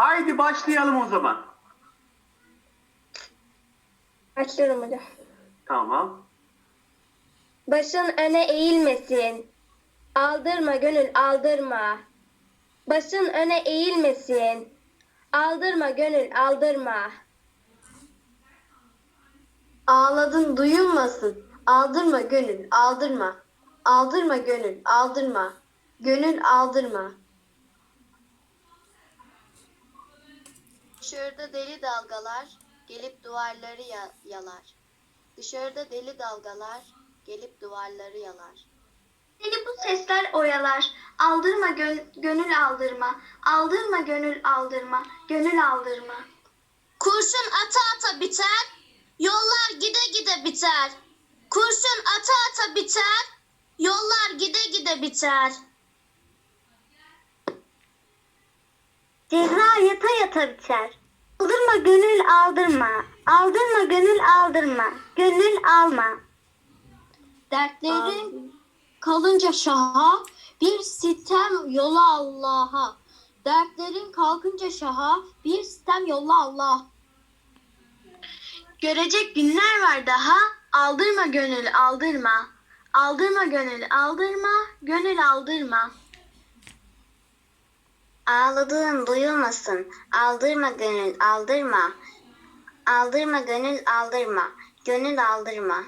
Haydi başlayalım o zaman. Başlıyorum hocam. Tamam. Başın öne eğilmesin. Aldırma gönül aldırma. Başın öne eğilmesin. Aldırma gönül aldırma. Ağladın duyulmasın. Aldırma gönül, aldırma. Aldırma gönül, aldırma. Gönül aldırma. Dışarıda deli dalgalar gelip duvarları ya- yalar. Dışarıda deli dalgalar gelip duvarları yalar. Seni bu sesler oyalar. Aldırma gö- gönül aldırma. Aldırma gönül aldırma. Gönül aldırma. Kurşun ata ata biter, yollar gide gide biter. Kurşun ata ata biter, yollar gide gide biter. Ceza yata yata biter. Aldırma gönül aldırma. Aldırma gönül aldırma. Gönül alma. Dertlerin kalınca şaha, bir sitem yola Allah'a. Dertlerin kalkınca şaha, bir sitem yolla Allah. Görecek günler var daha. Aldırma gönül aldırma. Aldırma gönül aldırma. Gönül aldırma. Ağladığın duyulmasın. Aldırma gönül aldırma. Aldırma gönül aldırma. Gönül aldırma.